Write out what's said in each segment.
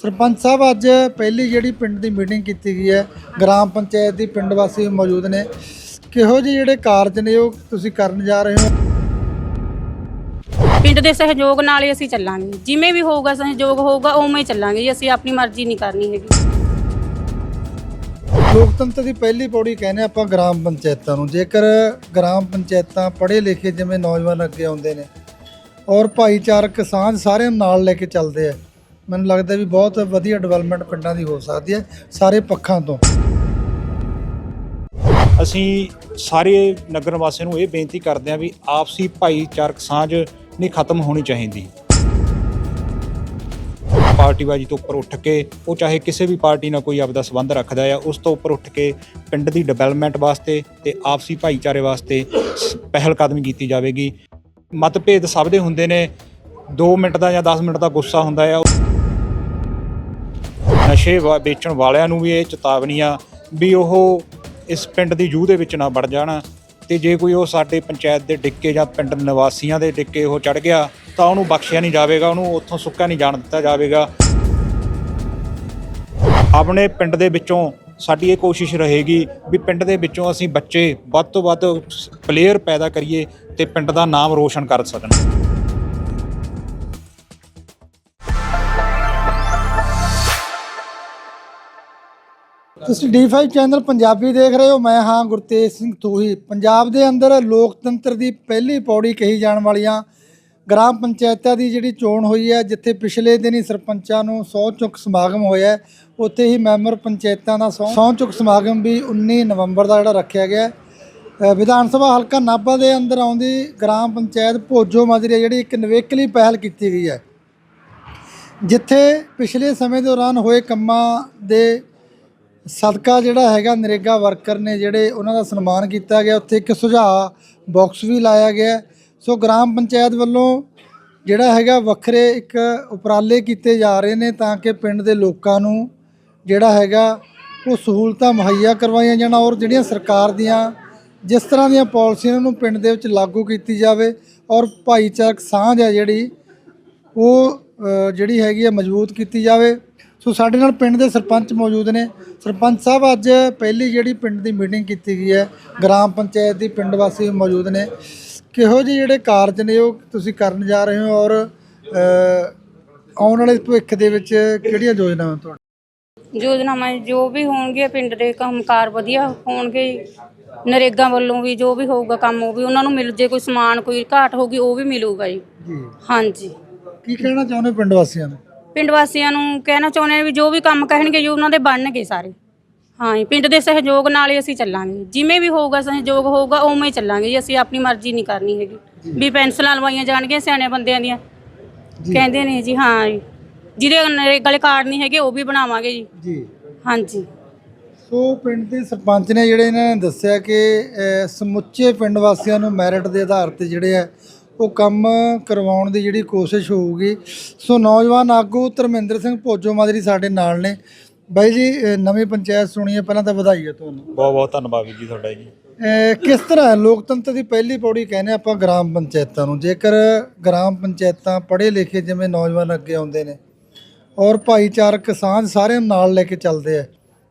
ਸਰਪੰਚ ਸਾਹਿਬ ਅੱਜ ਪਹਿਲੀ ਜਿਹੜੀ ਪਿੰਡ ਦੀ ਮੀਟਿੰਗ ਕੀਤੀ ਗਈ ਹੈ ਗ੍ਰਾਮ ਪੰਚਾਇਤ ਦੀ ਪਿੰਡ ਵਾਸੀ ਮੌਜੂਦ ਨੇ। ਕਿਹੋ ਜਿਹੇ ਜਿਹੜੇ ਕਾਰਜ ਨੇ ਉਹ ਤੁਸੀਂ ਕਰਨ ਜਾ ਰਹੇ ਹੋ? ਪਿੰਡ ਦੇ ਸਹਿਯੋਗ ਨਾਲ ਹੀ ਅਸੀਂ ਚੱਲਾਂਗੇ। ਜਿਵੇਂ ਵੀ ਹੋਊਗਾ ਸਹਿਯੋਗ ਹੋਊਗਾ ਉਵੇਂ ਹੀ ਚੱਲਾਂਗੇ ਜੀ। ਅਸੀਂ ਆਪਣੀ ਮਰਜ਼ੀ ਨਹੀਂ ਕਰਨੀ ਹੈਗੀ। ਲੋਕਤੰਤਰ ਦੀ ਪਹਿਲੀ ਪੌੜੀ ਕਹਿੰਦੇ ਆਪਾਂ ਗ੍ਰਾਮ ਪੰਚਾਇਤਾਂ ਨੂੰ। ਜੇਕਰ ਗ੍ਰਾਮ ਪੰਚਾਇਤਾਂ ਪੜ੍ਹੇ ਲਿਖੇ ਜਿਵੇਂ ਨੌਜਵਾਨ ਅੱਗੇ ਆਉਂਦੇ ਨੇ ਔਰ ਭਾਈਚਾਰਕ ਸਾਂਝ ਸਾਰਿਆਂ ਨਾਲ ਲੈ ਕੇ ਚੱਲਦੇ ਆ ਮੈਨੂੰ ਲੱਗਦਾ ਵੀ ਬਹੁਤ ਵਧੀਆ ਡਿਵੈਲਪਮੈਂਟ ਪਿੰਡਾਂ ਦੀ ਹੋ ਸਕਦੀ ਹੈ, ਸਾਰੇ ਪੱਖਾਂ ਤੋਂ। ਅਸੀਂ ਸਾਰੇ ਨਗਰ ਵਾਸੀਆਂ ਨੂੰ ਇਹ ਬੇਨਤੀ ਕਰਦੇ ਹਾਂ ਵੀ ਆਪਸੀ ਭਾਈਚਾਰਕ ਸਾਂਝ ਨਹੀਂ ਖਤਮ ਹੋਣੀ ਚਾਹੀਦੀ। ਪਾਰਟੀਬਾਜੀ ਤੋਂ ਉੱਪਰ ਉੱਠ ਕੇ, ਉਹ ਚਾਹੇ ਕਿਸੇ ਵੀ ਪਾਰਟੀ ਨਾਲ ਕੋਈ ਆਪਦਾ ਸੰਬੰਧ ਰੱਖਦਾ ਆ ਉਸ ਤੋਂ ਉੱਪਰ ਉੱਠ ਕੇ ਪਿੰਡ ਦੀ ਡਿਵੈਲਪਮੈਂਟ ਵਾਸਤੇ ਤੇ ਆਪਸੀ ਭਾਈਚਾਰੇ ਵਾਸਤੇ ਸ- ਪਹਿਲ ਕਦਮੀ ਕੀਤੀ ਜਾਵੇਗੀ। ਮਤਭੇਦ ਸਭ ਦੇ ਹੁੰਦੇ ਨੇ 2 ਮਿੰਟ ਦਾ ਜਾਂ 10 ਮਿੰਟ ਦਾ ਗੁੱਸਾ ਹੁੰਦਾ ਆ ਨਸ਼ੇ ਵਾ- ਵੇਚਣ ਵਾਲਿਆਂ ਨੂੰ ਵੀ ਇਹ ਚੇਤਾਵਨੀ ਆ ਵੀ ਉਹ ਇਸ ਪਿੰਡ ਦੀ ਜੂਹ ਦੇ ਵਿੱਚ ਨਾ ਵੜ ਜਾਣ ਤੇ ਜੇ ਕੋਈ ਉਹ ਸਾਡੇ ਪੰਚਾਇਤ ਦੇ ਡਿੱਕੇ ਜਾਂ ਪਿੰਡ ਨਿਵਾਸੀਆਂ ਦੇ ਡਿੱਕੇ ਉਹ ਚੜ ਗਿਆ ਤਾਂ ਉਹਨੂੰ ਬਖਸ਼ਿਆ ਨਹੀਂ ਜਾਵੇਗਾ, ਉਹਨੂੰ ਉੱਥੋਂ ਸੁੱਕਾ ਨਹੀਂ ਜਾਣ ਦਿੱਤਾ ਜਾਵੇਗਾ। ਆਪਣੇ ਪਿੰਡ ਦੇ ਵਿੱਚੋਂ ਸਾਡੀ ਇਹ ਕੋਸ਼ਿਸ਼ ਰਹੇਗੀ ਵੀ ਪਿੰਡ ਦੇ ਵਿੱਚੋਂ ਅਸੀਂ ਬੱਚੇ ਵੱਧ ਤੋਂ ਵੱਧ ਪਲੇਅਰ ਪੈਦਾ ਕਰੀਏ ਤੇ ਪਿੰਡ ਦਾ ਨਾਮ ਰੋਸ਼ਨ ਕਰ ਸਕਣ। ਤੁਸੀਂ D5 ਚੈਨਲ ਪੰਜਾਬੀ ਦੇਖ ਰਹੇ ਹੋ। ਮੈਂ ਹਾਂ ਗੁਰਤੇਜ ਸਿੰਘ ਤੂਹੀ ਪੰਜਾਬ ਦੇ ਅੰਦਰ ਲੋਕਤੰਤਰ ਦੀ ਪਹਿਲੀ ਪੌੜੀ ਕਹੀ ਜਾਣ ਵਾਲੀਆਂ ਗ੍ਰਾਮ ਪੰਚਾਇਤਾਂ ਦੀ ਜਿਹੜੀ ਚੋਣ ਹੋਈ ਹੈ, ਜਿੱਥੇ ਪਿਛਲੇ ਦਿਨੀ ਸਰਪੰਚਾਂ ਨੂੰ ਸਹੁੰ ਚੁੱਕ ਸਮਾਗਮ ਹੋਇਆ ਉੱਥੇ ਹੀ ਮੈਂਬਰ ਪੰਚਾਇਤਾਂ ਦਾ ਸਹੁੰ ਚੁੱਕ ਸਮਾਗਮ ਵੀ 19 ਨਵੰਬਰ ਦਾ ਜਿਹੜਾ ਰੱਖਿਆ ਗਿਆ ਵਿਧਾਨ ਸਭਾ ਹਲਕਾ ਨਾਭਾ ਦੇ ਅੰਦਰ ਆਉਂਦੀ ਗ੍ਰਾਮ ਪੰਚਾਇਤ ਭੋਜੋ ਮਾਜਰੀ ਜਿਹੜੀ ਇੱਕ ਨਿਵੇਕਲੀ ਪਹਿਲ ਕੀਤੀ ਗਈ ਹੈ। ਜਿੱਥੇ ਪਿਛਲੇ ਸਮੇਂ ਦੌਰਾਨ ਹੋਏ ਕੰਮਾਂ ਦੇ ਸਦਕਾ ਜਿਹੜਾ ਹੈਗਾ, ਨਰੇਗਾ ਵਰਕਰ ਨੇ ਜਿਹੜੇ ਉਹਨਾਂ ਦਾ ਸਨਮਾਨ ਕੀਤਾ ਗਿਆ, ਉੱਥੇ ਇੱਕ ਸੁਝਾਅ ਬਾਕਸ ਵੀ ਲਾਇਆ ਗਿਆ ਸੋ ਗ੍ਰਾਮ ਪੰਚਾਇਤ ਵੱਲੋਂ ਜਿਹੜਾ ਹੈਗਾ, ਵੱਖਰੇ ਇੱਕ ਉਪਰਾਲੇ ਕੀਤੇ ਜਾ ਰਹੇ ਨੇ ਤਾਂ ਕਿ ਪਿੰਡ ਦੇ ਲੋਕਾਂ ਨੂੰ ਜਿਹੜਾ ਹੈਗਾ, ਉਹ ਸਹੂਲਤਾਂ ਮੁਹੱਈਆ ਕਰਵਾਈਆਂ ਜਾਣ ਔਰ ਜਿਹੜੀਆਂ ਸਰਕਾਰ ਦੀਆਂ, ਜਿਸ ਤਰ੍ਹਾਂ ਦੀਆਂ ਪਾਲਿਸੀਆਂ ਨੂੰ ਪਿੰਡ ਦੇ ਵਿੱਚ ਲਾਗੂ ਕੀਤੀ ਜਾਵੇ ਔਰ ਭਾਈਚਾਰਕ ਸਾਂਝ ਹੈ ਜਿਹੜੀ, ਉਹ ਜਿਹੜੀ ਹੈਗੀ ਹੈ, ਮਜ਼ਬੂਤ ਕੀਤੀ ਜਾਵੇ। ਸੋ ਸਾਡੇ ਨਾਲ ਪਿੰਡ ਦੇ ਸਰਪੰਚ ਮੌਜੂਦ ਨੇ। ਸਰਪੰਚ ਸਾਹਿਬ ਅੱਜ ਪਹਿਲੀ ਜਿਹੜੀ ਪਿੰਡ ਦੀ ਮੀਟਿੰਗ ਕੀਤੀ ਗਈ ਹੈ ਗ੍ਰਾਮ ਪੰਚਾਇਤ ਦੀ ਪਿੰਡ ਵਾਸੀ ਮੌਜੂਦ ਨੇ। ਕਿਹੋ ਜਿਹੇ ਜਿਹੜੇ ਕਾਰਜ ਨੇ ਉਹ ਤੁਸੀਂ ਕਰਨ ਜਾ ਰਹੇ ਹੋ ਔਰ ਆਉਣ ਵਾਲੇ ਭਵਿੱਖ ਦੇ ਵਿੱਚ ਕਿਹੜੀਆਂ ਯੋਜਨਾਵਾਂ ਤੁਹਾਡੀਆਂ ਯੋਜਨਾਵਾਂ ਜੋ ਵੀ ਹੋਣਗੇ ਪਿੰਡ ਦੇ ਕੰਮਕਾਰ ਵਧੀਆ ਹੋਣਗੇ। ਨਰੇਗਾ ਵੱਲੋਂ ਵੀ ਜੋ ਵੀ ਹੋਊਗਾ ਕੰਮ ਉਹ ਵੀ ਉਹਨਾਂ ਨੂੰ ਮਿਲ ਜੇ ਕੋਈ ਸਮਾਨ ਕੋਈ ਘਾਟ ਹੋਗੀ ਉਹ ਵੀ ਮਿਲੂਗਾ ਜੀ। ਹਾਂਜੀ। ਕੀ ਕਹਿਣਾ ਚਾਹੁੰਦੇ ਪਿੰਡ ਵਾਸੀਆਂ ਨੂੰ? ਪਿੰਡ ਵਾਸੀਆਂ ਨੂੰ ਕਹਿਣਾ ਚਾਹੁੰਦੇ ਹਾਂ ਵੀ ਜੋ ਵੀ ਕੰਮ ਕਹਿਣਗੇ ਜੀ ਉਹਨਾਂ ਦੇ ਬਣਨਗੇ ਸਾਰੇ। ਹਾਂ ਜੀ ਪਿੰਡ ਦੇ ਸਹਿਯੋਗ ਨਾਲ ਹੀ ਅਸੀਂ ਚੱਲਾਂਗੇ। ਜਿਵੇਂ ਵੀ ਹੋਊਗਾ ਸਹਿਯੋਗ ਹੋਊਗਾ ਉਵੇਂ ਹੀ ਚੱਲਾਂਗੇ ਜੀ। ਅਸੀਂ ਆਪਣੀ ਮਰਜ਼ੀ ਨਹੀਂ ਕਰਨੀ ਹੈਗੀ। ਵੀ ਪੈਨਸਲਾਂ ਲਵਾਈਆਂ ਜਾਣਗੀਆਂ ਸਿਆਣੇ ਬੰਦਿਆਂ ਦੀਆਂ। ਕਹਿੰਦੇ ਨੇ ਜੀ ਹਾਂ ਜੀ। ਜਿਹਦੇ ਨਰੇਗਾ ਵਾਲੇ ਕਾਰਡ ਨਹੀਂ ਹੈਗੇ ਉਹ ਵੀ ਬਣਾਵਾਂਗੇ ਜੀ। ਜੀ। ਹਾਂਜੀ ਸੋ ਪਿੰਡ ਦੇ ਸਰਪੰਚ ਨੇ ਜਿਹੜੇ ਇਹਨਾਂ ਨੇ ਦੱਸਿਆ ਕਿ ਸਮੁੱਚੇ ਪਿੰਡ ਵਾਸੀਆਂ ਨੂੰ ਮੈਰਿਟ ਦੇ ਆਧਾਰ ਤੇ ਜਿਹੜੇ ਆ ਉਹ ਕੰਮ ਕਰਵਾਉਣ ਦੀ ਜਿਹੜੀ ਕੋਸ਼ਿਸ਼ ਹੋਊਗੀ। ਸੋ ਨੌਜਵਾਨ ਆਗੂ ਧਰਮਿੰਦਰ ਸਿੰਘ ਭੋਜੋ ਮਾਦਰੀ ਸਾਡੇ ਨਾਲ ਨੇ। ਬਾਈ ਜੀ ਨਵੀਂ ਪੰਚਾਇਤ ਸੁਣੀ ਹੈ ਪਹਿਲਾਂ ਤਾਂ ਵਧਾਈ ਹੈ ਤੁਹਾਨੂੰ। ਬਹੁਤ ਬਹੁਤ ਧੰਨਵਾਦ ਜੀ ਤੁਹਾਡਾ ਜੀ। ਕਿਸ ਤਰ੍ਹਾਂ ਹੈ? ਲੋਕਤੰਤਰ ਦੀ ਪਹਿਲੀ ਪੌੜੀ ਕਹਿੰਦੇ ਆਪਾਂ ਗ੍ਰਾਮ ਪੰਚਾਇਤਾਂ ਨੂੰ? ਜੇਕਰ ਗ੍ਰਾਮ ਪੰਚਾਇਤਾਂ ਪੜ੍ਹੇ ਲਿਖੇ ਜਿਵੇਂ ਨੌਜਵਾਨ ਅੱਗੇ ਆਉਂਦੇ ਨੇ ਔਰ ਭਾਈਚਾਰਕ ਸਾਂਝ ਸਾਰਿਆਂ ਨੂੰ ਨਾਲ ਲੈ ਕੇ ਚੱਲਦੇ ਆ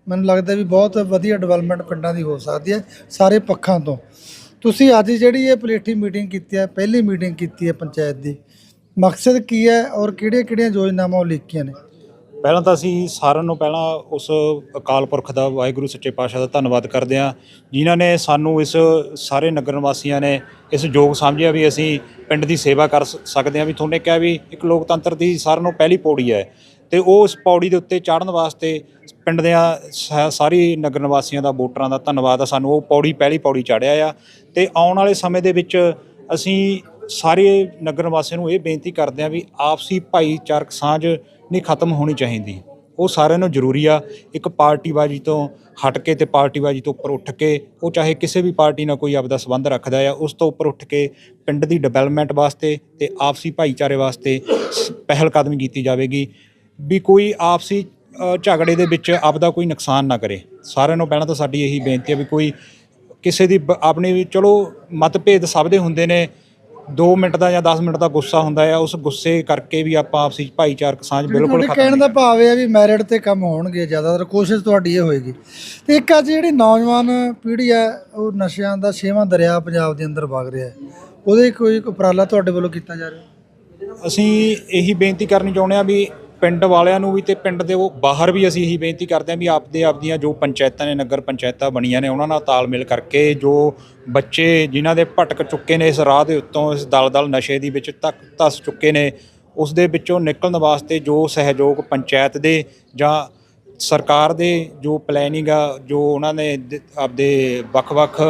ਮੈਨੂੰ ਲੱਗਦਾ ਵੀ ਬਹੁਤ ਵਧੀਆ ਡਿਵੈਲਪਮੈਂਟ ਪਿੰਡਾਂ ਦੀ ਹੋ ਸਕਦੀ ਹੈ ਸਾਰੇ ਪੱਖਾਂ ਤੋਂ। ਤੁਸੀਂ ਅੱਜ ਜਿਹੜੀ ਇਹ ਪਲੇਠੀ ਮੀਟਿੰਗ ਕੀਤੀ ਹੈ, ਪਹਿਲੀ ਮੀਟਿੰਗ ਕੀਤੀ ਹੈ ਪੰਚਾਇਤ ਦੀ, ਮਕਸਦ ਕੀ ਹੈ ਔਰ ਕਿਹੜੀਆਂ-ਕਿਹੜੀਆਂ ਯੋਜਨਾਵਾਂ ਉਲੀਕੀਆਂ ਨੇ? ਪਹਿਲਾਂ ਤਾਂ ਅਸੀਂ ਸਾਰਿਆਂ ਨੂੰ ਪਹਿਲਾਂ ਉਸ ਅਕਾਲ ਪੁਰਖ ਦਾ ਵਾਹਿਗੁਰੂ, ਸੱਚੇ ਪਾਤਸ਼ਾਹ ਦਾ ਧੰਨਵਾਦ ਕਰਦੇ ਹਾਂ, ਜਿਨ੍ਹਾਂ ਨੇ ਸਾਨੂੰ ਇਸ ਸਾਰੇ ਨਗਰ ਨਿਵਾਸੀਆਂ ਨੇ ਇਸ ਯੋਗ ਸਮਝਿਆ ਵੀ ਅਸੀਂ ਪਿੰਡ ਦੀ ਸੇਵਾ ਕਰ ਸਕਦੇ ਹਾਂ। ਵੀ ਤੁਹਾਨੂੰ ਕਿਹਾ ਵੀ ਇੱਕ ਲੋਕਤੰਤਰ ਦੀ ਸਾਰਿਆਂ ਨੂੰ ਪਹਿਲੀ ਪੌੜੀ ਹੈ। ਤੇ ਉਹ ਉਸ ਪੌੜੀ ਦੇ ਉੱਤੇ ਚੜ੍ਹਨ ਵਾਸਤੇ ਪਿੰਡ ਦੇ ਸਾਰੀ ਨਗਰ ਨਿਵਾਸੀਆਂ ਦਾ, ਵੋਟਰਾਂ ਦਾ ਧੰਨਵਾਦ ਆ ਸਾਨੂੰ। ਉਹ ਪੌੜੀ, ਪਹਿਲੀ ਪੌੜੀ ਚੜ੍ਹਿਆ ਆ ਤੇ ਆਉਣ ਵਾਲੇ ਸਮੇਂ ਦੇ ਵਿੱਚ ਅਸੀਂ ਸਾਰੇ ਨਗਰ ਨਿਵਾਸੀਆਂ ਨੂੰ ਇਹ ਬੇਨਤੀ ਕਰਦੇ ਹਾਂ ਵੀ ਆਪਸੀ ਭਾਈਚਾਰਕ ਸਾਂਝ ਨਹੀਂ ਖਤਮ ਹੋਣੀ ਚਾਹੀਦੀ। ਉਹ ਸਾਰਿਆਂ ਨੂੰ ਜ਼ਰੂਰੀ ਆ। ਇੱਕ ਪਾਰਟੀਬਾਜੀ ਤੋਂ ਹਟ ਕੇ ਤੇ ਪਾਰਟੀਬਾਜੀ ਤੋਂ ਉੱਪਰ ਉੱਠ ਕੇ, ਉਹ ਚਾਹੇ ਕਿਸੇ ਵੀ ਪਾਰਟੀ ਨਾਲ ਕੋਈ ਆਪਦਾ ਸੰਬੰਧ ਰੱਖਦਾ ਆ, ਉਸ ਤੋਂ ਉੱਪਰ ਉੱਠ ਕੇ ਪਿੰਡ ਦੀ ਡਿਵੈਲਪਮੈਂਟ ਵਾਸਤੇ ਤੇ ਆਪਸੀ ਭਾਈਚਾਰੇ ਵਾਸਤੇ ਸ- ਪਹਿਲ ਕਦਮੀ ਕੀਤੀ ਜਾਵੇਗੀ। ਵੀ ਕੋਈ ਆਪਸੀ ਝਗੜੇ ਦੇ ਵਿੱਚ ਆਪਦਾ ਕੋਈ ਨੁਕਸਾਨ ਨਾ ਕਰੇ। ਸਾਰਿਆਂ ਨੂੰ ਪਹਿਲਾਂ ਤਾਂ ਸਾਡੀ ਇਹੀ ਬੇਨਤੀ ਹੈ ਵੀ ਕੋਈ ਕਿਸੇ ਦੀ ਆਪਣੀ ਵੀ ਚਲੋ ਮਤਭੇਦ ਸਭ ਦੇ ਹੁੰਦੇ ਨੇ। 2 ਮਿੰਟ ਦਾ ਜਾਂ 10 ਮਿੰਟ ਦਾ ਗੁੱਸਾ ਹੁੰਦਾ ਆ ਉਸ ਗੁੱਸੇ ਕਰਕੇ ਵੀ ਆਪਾਂ ਆਪਸੀ ਭਾਈਚਾਰਕ ਸਾਂਝ ਬਿਲਕੁਲ ਖਤਮ ਕਹਿਣ ਦਾ ਭਾਵ ਇਹ ਹੈ ਵੀ ਮੈਰਿਟ ਤੇ ਕੰਮ ਹੋਣਗੇ ਜ਼ਿਆਦਾਤਰ ਕੋਸ਼ਿਸ਼ ਤੁਹਾਡੀ ਇਹ ਹੋਏਗੀ। ਤੇ ਇੱਕ ਅੱਜ ਜਿਹੜੀ ਨੌਜਵਾਨ ਪੀੜ੍ਹੀ ਹੈ ਉਹ ਨਸ਼ਿਆਂ ਦਾ ਛੇਵਾਂ ਦਰਿਆ ਪੰਜਾਬ ਦੇ ਅੰਦਰ ਵਗ ਰਿਹਾ ਹੈ। ਉਹਦੇ ਕੋਈ ਉਪਰਾਲਾ ਤੁਹਾਡੇ ਵੱਲੋਂ ਕੀਤਾ ਜਾ ਰਿਹਾ ਅਸੀਂ ਇਹੀ ਬੇਨਤੀ ਕਰਨੀ ਚਾਹੁੰਦੇ ਆ ਵੀ ਪਿੰਡ ਵਾਲਿਆਂ ਨੂੰ ਵੀ ਤੇ ਪਿੰਡ ਦੇ ਉਹ ਬਾਹਰ ਵੀ ਅਸੀਂ ਇਹੀ ਬੇਨਤੀ ਕਰਦੇ ਹਾਂ ਵੀ ਆਪਦੇ ਆਪਦੀਆਂ ਜੋ ਪੰਚਾਇਤਾਂ ਨੇ, ਨਗਰ ਪੰਚਾਇਤਾਂ ਬਣੀਆਂ ਨੇ, ਉਹਨਾਂ ਨਾਲ ਤਾਲਮੇਲ ਕਰਕੇ ਜੋ ਬੱਚੇ ਜਿਨ੍ਹਾਂ ਦੇ ਭਟਕ ਚੁੱਕੇ ਨੇ ਇਸ ਰਾਹ ਦੇ ਉੱਤੋਂ, ਇਸ ਦਲਦਲ ਨਸ਼ੇ ਦੀ ਵਿੱਚ ਤੱਕ ਧਸ ਚੁੱਕੇ ਨੇ, ਉਸ ਦੇ ਵਿੱਚੋਂ ਨਿਕਲਣ ਵਾਸਤੇ ਜੋ ਸਹਿਯੋਗ ਪੰਚਾਇਤ ਦੇ ਜਾਂ ਸਰਕਾਰ ਦੇ ਜੋ ਪਲੈਨਿੰਗ ਆ, ਜੋ ਉਹਨਾਂ ਨੇ ਆਪਦੇ ਵੱਖ-ਵੱਖ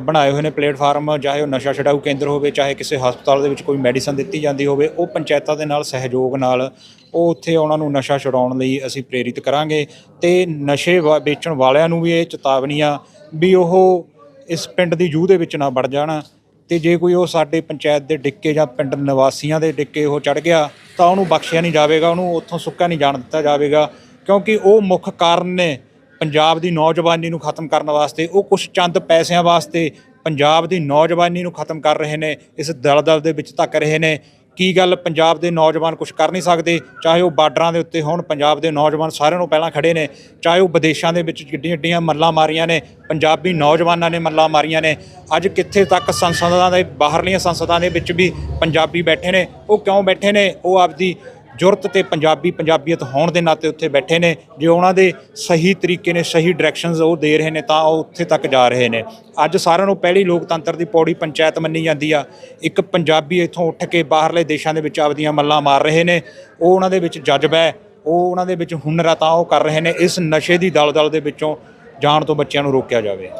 ਬਣਾਏ ਹੋਏ ਨੇ ਪਲੇਟਫਾਰਮ, ਚਾਹੇ ਉਹ ਨਸ਼ਾ ਛਡਾਊ ਕੇਂਦਰ ਹੋਵੇ, ਚਾਹੇ ਕਿਸੇ ਹਸਪਤਾਲ ਦੇ ਵਿੱਚ ਕੋਈ ਮੈਡੀਸਨ ਦਿੱਤੀ ਜਾਂਦੀ ਹੋਵੇ, ਉਹ ਪੰਚਾਇਤਾਂ ਦੇ ਨਾਲ ਸਹਿਯੋਗ ਨਾਲ ਉਹ ਉੱਥੇ ਉਹਨਾਂ ਨੂੰ ਨਸ਼ਾ ਛਡਾਉਣ ਲਈ ਅਸੀਂ ਪ੍ਰੇਰਿਤ ਕਰਾਂਗੇ ਤੇ ਨਸ਼ੇ ਵਾ- ਵੇਚਣ ਵਾਲਿਆਂ ਨੂੰ ਵੀ ਇਹ ਚੇਤਾਵਨੀ ਆ ਵੀ ਉਹ ਇਸ ਪਿੰਡ ਦੀ ਜੂਹ ਦੇ ਵਿੱਚ ਨਾ ਵੜ ਜਾਣ। ਤੇ ਜੇ ਕੋਈ ਉਹ ਸਾਡੇ ਪੰਚਾਇਤ ਦੇ ਡਿੱਕੇ ਜਾਂ ਪਿੰਡ ਨਿਵਾਸੀਆਂ ਦੇ ਡਿੱਕੇ ਉਹ ਚੜ ਗਿਆ, ਤਾਂ ਉਹਨੂੰ ਬਖਸ਼ਿਆ ਨਹੀਂ ਜਾਵੇਗਾ, ਉਹਨੂੰ ਉੱਥੋਂ ਸੁੱਕਾ ਨਹੀਂ ਜਾਣ ਦਿੱਤਾ ਜਾਵੇਗਾ, ਕਿਉਂਕਿ ਉਹ ਮੁੱਖ ਕਾਰਨ ਨੇ ਪੰਜਾਬ ਦੀ ਨੌਜਵਾਨੀ ਨੂੰ ਖਤਮ ਕਰਨ ਵਾਸਤੇ, ਉਹ ਕੁਝ ਚੰਦ ਪੈਸਿਆਂ ਵਾਸਤੇ ਪੰਜਾਬ ਦੀ ਨੌਜਵਾਨੀ ਨੂੰ ਖਤਮ ਕਰ ਰਹੇ ਨੇ, ਇਸ ਦਲਦਲ ਦੇ ਵਿੱਚ ਧੱਕ ਰਹੇ ਨੇ। ਕੀ ਗੱਲ ਪੰਜਾਬ ਦੇ ਨੌਜਵਾਨ ਕੁਝ ਕਰ ਨਹੀਂ ਸਕਦੇ? ਚਾਹੇ ਉਹ ਬਾਰਡਰਾਂ ਦੇ ਉੱਤੇ ਹੋਣ, ਪੰਜਾਬ ਦੇ ਨੌਜਵਾਨ ਸਾਰਿਆਂ ਨੂੰ ਪਹਿਲਾਂ ਖੜੇ ਨੇ। ਚਾਹੇ ਉਹ ਵਿਦੇਸ਼ਾਂ ਦੇ ਵਿੱਚ ਜਿੱਡੀਆਂ ਜਿੱਡੀਆਂ ਮੱਲਾਂ ਮਾਰੀਆਂ ਨੇ, ਪੰਜਾਬੀ ਨੌਜਵਾਨਾਂ ਨੇ ਮੱਲਾਂ ਮਾਰੀਆਂ ਨੇ। ਅੱਜ ਕਿੱਥੇ ਤੱਕ ਸੰਸਦਾਂ ਦੇ ਬਾਹਰਲੀਆਂ ਸੰਸਦਾਂ ਦੇ ਵਿੱਚ ਵੀ ਪੰਜਾਬੀ ਬੈਠੇ ਨੇ, ਉਹ ਕਿਉਂ ਬੈਠੇ ਨੇ? ਉਹ ਆਪਦੀ ਜੁਰਤ ਤੇ ਪੰਜਾਬੀ ਪੰਜਾਬੀਅਤ ਹੋਣ ਦੇ ਨਾਤੇ ਉੱਥੇ ਬੈਠੇ ਨੇ, ਜੇ ਉਹਨਾਂ ਦੇ ਸਹੀ ਤਰੀਕੇ ਨੇ, ਸਹੀ ਡਾਇਰੈਕਸ਼ਨਸ ਉਹ ਦੇ ਰਹੇ ਨੇ, ਤਾਂ ਉਹ ਉੱਥੇ ਤੱਕ ਜਾ ਰਹੇ ਨੇ। ਅੱਜ ਸਾਰਿਆਂ ਨੂੰ ਪਹਿਲੀ ਲੋਕਤੰਤਰ ਦੀ ਪੌੜੀ ਪੰਚਾਇਤ ਮੰਨੀ ਜਾਂਦੀ ਆ। ਇੱਕ ਪੰਜਾਬੀ ਇੱਥੋਂ ਉੱਠ ਕੇ ਬਾਹਰਲੇ ਦੇਸ਼ਾਂ ਦੇ ਵਿੱਚ ਆਪਦੀਆਂ ਮੱਲਾਂ ਮਾਰ ਰਹੇ ਨੇ। ਉਹ ਉਹਨਾਂ ਦੇ ਵਿੱਚ ਜਜ਼ਬਾ ਹੈ। ਉਹ ਉਹਨਾਂ ਦੇ ਵਿੱਚ ਹੁਨਰ ਆ, ਤਾਂ ਉਹ ਕਰ ਰਹੇ ਨੇ। ਇਸ ਨਸ਼ੇ ਦੀ ਦਲਦਲ ਦੇ ਵਿੱਚੋਂ ਜਾਣ ਤੋਂ ਬੱਚਿਆਂ ਨੂੰ ਰੋਕਿਆ ਜਾਵੇ।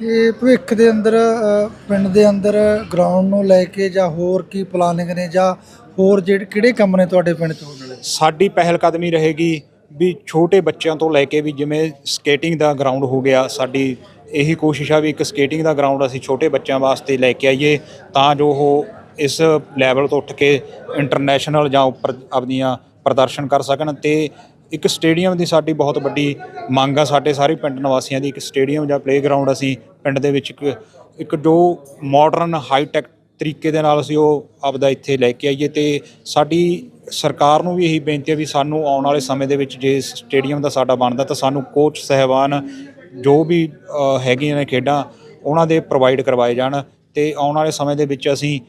ਇਹ ਭਵਿੱਖ ਦੇ ਅੰਦਰ ਪਿੰਡ ਦੇ ਅੰਦਰ ਗਰਾਊਂਡ ਨੂੰ ਲੈ ਕੇ ਜਾਂ ਹੋਰ ਕੀ ਪਲਾਨਿੰਗ ਨੇ ਜਾਂ ਹੋਰ ਜਿਹੜੇ, ਕਿਹੜੇ ਕੰਮ ਨੇ ਤੁਹਾਡੇ ਪਿੰਡ 'ਚ ਹੋਣ ਵਾਲੇ? ਸਾਡੀ ਪਹਿਲ ਕਦਮੀ ਰਹੇਗੀ ਵੀ ਛੋਟੇ ਬੱਚਿਆਂ ਤੋਂ ਲੈ ਕੇ ਵੀ ਜਿਵੇਂ ਸਕੇਟਿੰਗ ਦਾ ਗਰਾਊਂਡ ਹੋ ਗਿਆ, ਸਾਡੀ ਇਹੀ ਕੋਸ਼ਿਸ਼ ਆ ਵੀ ਇੱਕ ਸਕੇਟਿੰਗ ਦਾ ਗਰਾਊਂਡ ਅਸੀਂ ਛੋਟੇ ਬੱਚਿਆਂ ਵਾਸਤੇ ਲੈ ਕੇ ਆਈਏ ਤਾਂ ਜੋ ਉਹ ਇਸ ਲੈਵਲ ਤੋਂ ਉੱਠ ਕੇ ਇੰਟਰਨੈਸ਼ਨਲ ਜਾਂ ਉੱਪਰ ਆਪਣੀਆਂ ਪ੍ਰਦਰਸ਼ਨ ਕਰ ਸਕਣ ਤੇ ਇੱਕ ਸਟੇਡੀਅਮ ਦੀ ਸਾਡੀ ਬਹੁਤ ਵੱਡੀ ਮੰਗ ਆ, ਸਾਡੇ ਸਾਰੇ ਪਿੰਡ ਨਿਵਾਸੀਆਂ ਦੀ। ਇੱਕ ਸਟੇਡੀਅਮ ਜਾਂ ਪਲੇਗਰਾਉਂਡ ਅਸੀਂ ਪਿੰਡ ਦੇ ਵਿੱਚ ਇੱਕ ਇੱਕ ਜੋ ਮਾਡਰਨ ਹਾਈਟੈਕ ਤਰੀਕੇ ਦੇ ਨਾਲ ਅਸੀਂ ਉਹ ਆਪਦਾ ਇੱਥੇ ਲੈ ਕੇ ਆਈਏ ਤੇ ਸਾਡੀ ਸਰਕਾਰ ਨੂੰ ਵੀ ਇਹੀ ਬੇਨਤੀ ਹੈ ਵੀ ਸਾਨੂੰ ਆਉਣ ਵਾਲੇ ਸਮੇਂ ਦੇ ਵਿੱਚ ਜੇ ਸਟੇਡੀਅਮ ਦਾ ਸਾਡਾ ਬਣਦਾ ਤਾਂ ਸਾਨੂੰ ਕੋਚ ਸਹਿਬਾਨ ਜੋ ਵੀ ਹੈਗੀਆਂ ਨੇ ਖੇਡਾਂ, ਉਹਨਾਂ ਦੇ ਪ੍ਰੋਵਾਈਡ ਕਰਵਾਏ ਜਾਣ ਤੇ ਆਉਣ ਵਾਲੇ ਸਮੇਂ ਦੇ ਵਿੱਚ ਅਸੀਂ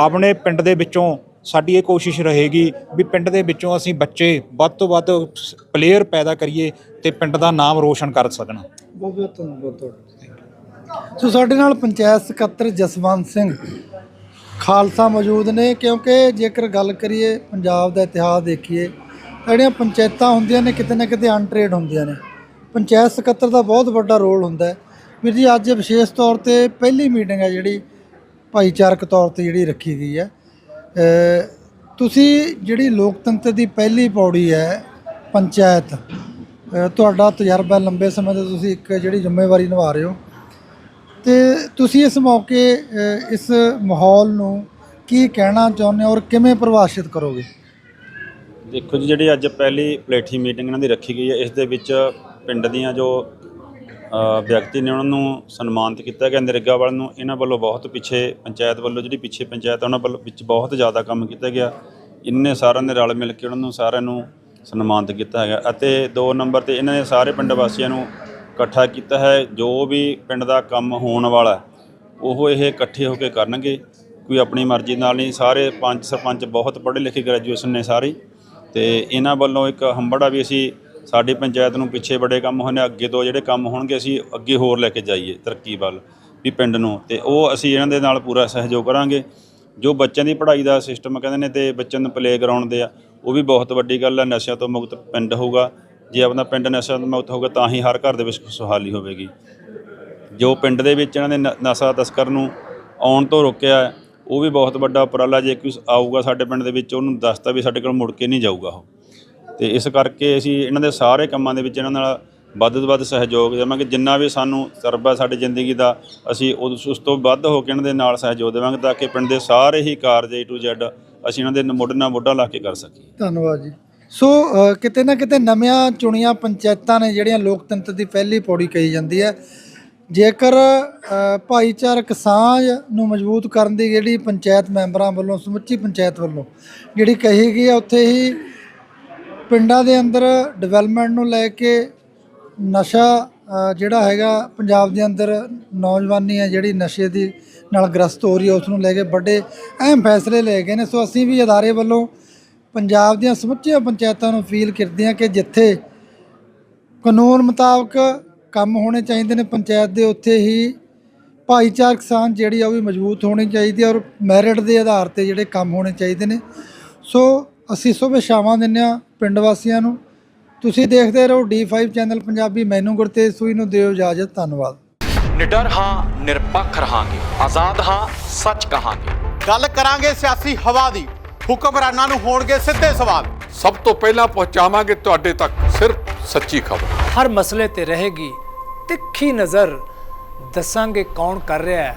ਆਪਣੇ ਪਿੰਡ ਦੇ ਵਿੱਚੋਂ ਸਾਡੀ ਇਹ ਕੋਸ਼ਿਸ਼ ਰਹੇਗੀ ਵੀ ਪਿੰਡ ਦੇ ਵਿੱਚੋਂ ਅਸੀਂ ਬੱਚੇ ਵੱਧ ਤੋਂ ਵੱਧ ਪਲੇਅਰ ਪੈਦਾ ਕਰੀਏ ਤੇ ਪਿੰਡ ਦਾ ਨਾਮ ਰੋਸ਼ਨ ਕਰ ਸਕਣ। ਬਹੁਤ ਬਹੁਤ ਧੰਨਵਾਦ ਤੁਹਾਡਾ ਸੋ ਸਾਡੇ ਨਾਲ ਪੰਚਾਇਤ ਸਕੱਤਰ ਜਸਵੰਤ ਸਿੰਘ ਖਾਲਸਾ ਮੌਜੂਦ ਨੇ, ਕਿਉਂਕਿ ਜੇਕਰ ਗੱਲ ਕਰੀਏ ਪੰਜਾਬ ਦਾ ਇਤਿਹਾਸ ਦੇਖੀਏ, ਤਾਂ ਜਿਹੜੀਆਂ ਪੰਚਾਇਤਾਂ ਹੁੰਦੀਆਂ ਨੇ, ਕਿਤੇ ਨਾ ਕਿਤੇ ਅਨਟ੍ਰੇਡ ਹੁੰਦੀਆਂ ਨੇ। ਪੰਚਾਇਤ ਸਕੱਤਰ ਦਾ ਬਹੁਤ ਵੱਡਾ ਰੋਲ ਹੁੰਦਾ ਹੈ। ਵੀਰ ਜੀ, ਅੱਜ ਵਿਸ਼ੇਸ਼ ਤੌਰ ਤੇ ਪਹਿਲੀ ਮੀਟਿੰਗ ਹੈ ਜਿਹੜੀ ਭਾਈਚਾਰਕ ਤੌਰ ਤੇ ਜਿਹੜੀ ਰੱਖੀ ਗਈ ਹੈ। ਤੁਸੀਂ ਜਿਹੜੀ ਲੋਕਤੰਤਰ ਦੀ ਪਹਿਲੀ ਪੌੜੀ ਹੈ, ਪੰਚਾਇਤ ਤੁਹਾਡਾ ਤਜਰਬਾ ਲੰਬੇ ਸਮੇਂ ਤੋਂ ਤੁਸੀਂ ਇੱਕ ਜਿਹੜੀ ਜ਼ਿੰਮੇਵਾਰੀ ਨਿਭਾ ਰਹੇ ਹੋ। ਤੇ ਤੁਸੀਂ ਇਸ ਮੌਕੇ ਇਸ ਮਾਹੌਲ ਨੂੰ ਕੀ ਕਹਿਣਾ ਚਾਹੁੰਦੇ ਹੋ ਔਰ ਕਿਵੇਂ ਪਰਿਭਾਸ਼ਿਤ ਕਰੋਗੇ? ਦੇਖੋ ਜੀ, ਜਿਹੜੀ ਅੱਜ ਪਹਿਲੀ ਪਲੇਠੀ ਮੀਟਿੰਗ ਇਹਨਾਂ ਦੀ ਰੱਖੀ ਗਈ ਹੈ, ਇਸ ਦੇ ਵਿੱਚ ਪਿੰਡ ਦੀਆਂ ਜੋ ਵਿਅਕਤੀ ਨੇ ਉਹਨਾਂ ਨੂੰ ਸਨਮਾਨਿਤ ਕੀਤਾ ਗਿਆ, ਨਰੇਗਾ ਵਾਲਿਆਂ ਨੂੰ। ਇਹਨਾਂ ਵੱਲੋਂ ਬਹੁਤ ਪਿੱਛੇ ਪੰਚਾਇਤ ਵੱਲੋਂ ਜਿਹੜੀ ਪਿੱਛੇ ਪੰਚਾਇਤ ਉਹਨਾਂ ਵੱਲੋਂ ਵਿੱਚ ਬਹੁਤ ਜ਼ਿਆਦਾ ਕੰਮ ਕੀਤਾ ਗਿਆ। ਇੰਨੇ ਸਾਰਿਆਂ ਨੇ ਰਲ ਮਿਲ ਕੇ ਉਹਨਾਂ ਨੂੰ ਸਾਰਿਆਂ ਨੂੰ ਸਨਮਾਨਿਤ ਕੀਤਾ ਹੈਗਾ ਅਤੇ ਦੋ ਨੰਬਰ ਤੇ ਇਹਨਾਂ ਨੇ ਸਾਰੇ ਪਿੰਡ ਵਾਸੀਆਂ ਨੂੰ ਇਕੱਠਾ ਕੀਤਾ ਹੈ। ਜੋ ਵੀ ਪਿੰਡ ਦਾ ਕੰਮ ਹੋਣ ਵਾਲਾ ਉਹ ਇਹ ਇਕੱਠੇ ਹੋ ਕੇ ਕਰਨਗੇ। ਕੋਈ ਆਪਣੀ ਮਰਜ਼ੀ ਨਾਲ ਨਹੀਂ, ਸਾਰੇ ਪੰਚ ਸਰਪੰਚ ਬਹੁਤ ਪੜ੍ਹੇ ਲਿਖੇ ਗ੍ਰੈਜੂਏਸ਼ਨ ਨੇ ਸਾਰੇ। ਤੇ ਇਹਨਾਂ ਵੱਲੋਂ ਇੱਕ ਹੰਬੜਾ ਵੀ ਅਸੀਂ ਸਾਡੀ ਪੰਚਾਇਤ ਨੂੰ ਪਿੱਛੇ ਬੜੇ ਕੰਮ ਹੋਏ ਨੇ ਅੱਗੇ ਤੋਂ ਜਿਹੜੇ ਕੰਮ ਹੋਣਗੇ, ਅਸੀਂ ਅੱਗੇ ਹੋਰ ਲੈ ਕੇ ਜਾਈਏ ਤਰੱਕੀ ਵੱਲ ਵੀ ਪਿੰਡ ਨੂੰ। ਤੇ ਉਹ ਅਸੀਂ ਇਹਨਾਂ ਦੇ ਨਾਲ ਪੂਰਾ ਸਹਿਯੋਗ ਕਰਾਂਗੇ। ਜੋ ਬੱਚਿਆਂ ਦੀ ਪੜ੍ਹਾਈ ਦਾ ਸਿਸਟਮ ਕਹਿੰਦੇ ਨੇ ਤੇ ਬੱਚਿਆਂ ਨੂੰ ਪਲੇ ਗਰਾਊਂਡ ਦੇ ਆ, ਉਹ ਵੀ ਬਹੁਤ ਵੱਡੀ ਗੱਲ ਹੈ ਨਸ਼ਿਆਂ ਤੋਂ ਮੁਕਤ ਪਿੰਡ ਹੋਊਗਾ। ਜੇ ਆਪਣਾ ਪਿੰਡ ਨਸ਼ਿਆਂ ਤੋਂ ਮੁਕਤ ਹੋਊਗਾ, ਤਾਂ ਹੀ ਹਰ ਘਰ ਦੇ ਵਿੱਚ ਖੁਸ਼ਹਾਲੀ ਹੋਵੇਗੀ। ਜੋ ਪਿੰਡ ਦੇ ਵਿੱਚ ਇਹਨਾਂ ਨੇ ਨ- ਨਸ਼ਾ ਤਸਕਰ ਨੂੰ ਆਉਣ ਤੋਂ ਰੋਕਿਆ, ਉਹ ਵੀ ਬਹੁਤ ਵੱਡਾ ਉਪਰਾਲਾ, ਜੇ ਕੋਈ ਆਊਗਾ ਸਾਡੇ ਪਿੰਡ ਦੇ ਵਿੱਚ, ਉਹਨੂੰ ਦੱਸਤਾ ਵੀ ਸਾਡੇ ਕੋਲ ਮੁੜ ਕੇ ਨਹੀਂ ਜਾਊਗਾ ਉਹ। ਤੇ ਇਸ ਕਰਕੇ ਅਸੀਂ ਇਹਨਾਂ ਦੇ ਸਾਰੇ ਕੰਮਾਂ ਦੇ ਵਿੱਚ ਇਹਨਾਂ ਨਾਲ ਵੱਧ ਤੋਂ ਵੱਧ ਸਹਿਯੋਗ ਦੇਵਾਂਗੇ। ਜਿੰਨਾ ਵੀ ਸਾਨੂੰ ਸਰਬਾ ਸਾਡੀ ਜ਼ਿੰਦਗੀ ਦਾ, ਅਸੀਂ ਉਸ ਉਸ ਤੋਂ ਵੱਧ ਹੋ ਕੇ ਇਹਨਾਂ ਦੇ ਨਾਲ ਸਹਿਯੋਗ ਦੇਵਾਂਗੇ ਤਾਂ ਕਿ ਪਿੰਡ ਦੇ ਸਾਰੇ ਹੀ ਕਾਰਜ ਏ ਟੂ ਜ਼ੈਡ ਅਸੀਂ ਇਹਨਾਂ ਦੇ ਮੋਢੇ ਨਾਲ ਮੋਢਾ ਲਾ ਕੇ ਕਰ ਸਕੀਏ। ਧੰਨਵਾਦ ਜੀ। ਸੋ ਕਿਤੇ ਨਾ ਕਿਤੇ ਨਵੀਆਂ ਚੁਣੀਆਂ ਪੰਚਾਇਤਾਂ ਨੇ ਜਿਹੜੀਆਂ ਲੋਕਤੰਤਰ ਦੀ ਪਹਿਲੀ ਪੌੜੀ ਕਹੀ ਜਾਂਦੀ ਹੈ। ਜੇਕਰ ਭਾਈਚਾਰਕ ਸਾਂਝ ਨੂੰ ਮਜ਼ਬੂਤ ਕਰਨ ਦੀ ਜਿਹੜੀ ਪੰਚਾਇਤ ਮੈਂਬਰਾਂ ਵੱਲੋਂ, ਸਮੁੱਚੀ ਪੰਚਾਇਤ ਵੱਲੋਂ ਜਿਹੜੀ ਕਹੀ ਗਈ ਹੈ, ਉੱਥੇ ਹੀ ਪਿੰਡਾਂ ਦੇ ਅੰਦਰ ਡਿਵੈਲਪਮੈਂਟ ਨੂੰ ਲੈ ਕੇ ਨਸ਼ਾ ਜਿਹੜਾ ਹੈਗਾ ਪੰਜਾਬ ਦੇ ਅੰਦਰ ਨੌਜਵਾਨੀ ਹੈ ਜਿਹੜੀ ਨਸ਼ੇ ਦੀ ਨਾਲ ਗ੍ਰਸਤ ਹੋ ਰਹੀ ਹੈ ਉਸ ਨੂੰ ਲੈ ਕੇ ਵੱਡੇ ਅਹਿਮ ਫੈਸਲੇ ਲਏ ਗਏ ਨੇ। ਸੋ ਅਸੀਂ ਵੀ ਅਦਾਰੇ ਵੱਲੋਂ ਪੰਜਾਬ ਦੀਆਂ ਸਮੁੱਚੀਆਂ ਪੰਚਾਇਤਾਂ ਨੂੰ ਅਪੀਲ ਕਰਦੇ ਹਾਂ ਕਿ ਜਿੱਥੇ ਕਾਨੂੰਨ ਮੁਤਾਬਕ ਕੰਮ ਹੋਣੇ ਚਾਹੀਦੇ ਨੇ ਪੰਚਾਇਤ ਦੇ, ਉੱਥੇ ਹੀ ਭਾਈਚਾਰਕ ਸਾਂਝ ਜਿਹੜੀ ਆ ਉਹ ਵੀ ਮਜ਼ਬੂਤ ਹੋਣੀ ਚਾਹੀਦੀ ਹੈ ਔਰ ਮੈਰਿਟ ਦੇ ਆਧਾਰ ਤੇ ਜਿਹੜੇ ਕੰਮ ਹੋਣੇ ਚਾਹੀਦੇ ਨੇ। ਸੋ ਅਸੀਂ ਸ਼ੁਭੇਛਾਵਾਂ ਦਿੰਦੇ ਹਾਂ। ਪਿੰਡ ਵਾਸੀਆਂ ਨੂੰ। ਤੁਸੀਂ ਦੇਖਦੇ ਰਹੋ D5 ਚੈਨਲ ਪੰਜਾਬੀ। ਮੈਨੂੰ ਗੁਰਤੇਜ ਸੂਈ ਨੂੰ ਦਿਓ ਇਜਾਜ਼ਤ। ਧੰਨਵਾਦ। ਨਿਡਰ ਹਾਂ ਨਿਰਪੱਖ ਰਹਾਂਗੇ। ਆਜ਼ਾਦ ਹਾਂ ਸੱਚ ਕਹਾਂਗੇ। ਗੱਲ ਕਰਾਂਗੇ ਸਿਆਸੀ ਹਵਾ ਦੀ। ਹੁਕਮਰਾਨਾਂ ਨੂੰ ਹੋਣਗੇ ਸਿੱਧੇ ਸਵਾਲ। ਸਭ ਤੋਂ ਪਹਿਲਾਂ ਪਹੁੰਚਾਵਾਂਗੇ ਤੁਹਾਡੇ ਤੱਕ ਸਿਰਫ ਸੱਚੀ ਖਬਰ। ਹਰ ਮਸਲੇ ਤੇ ਰਹੇਗੀ ਤਿੱਖੀ ਨਜ਼ਰ। ਦੱਸਾਂਗੇ ਕੌਣ ਕਰ ਰਿਹਾ ਹੈ।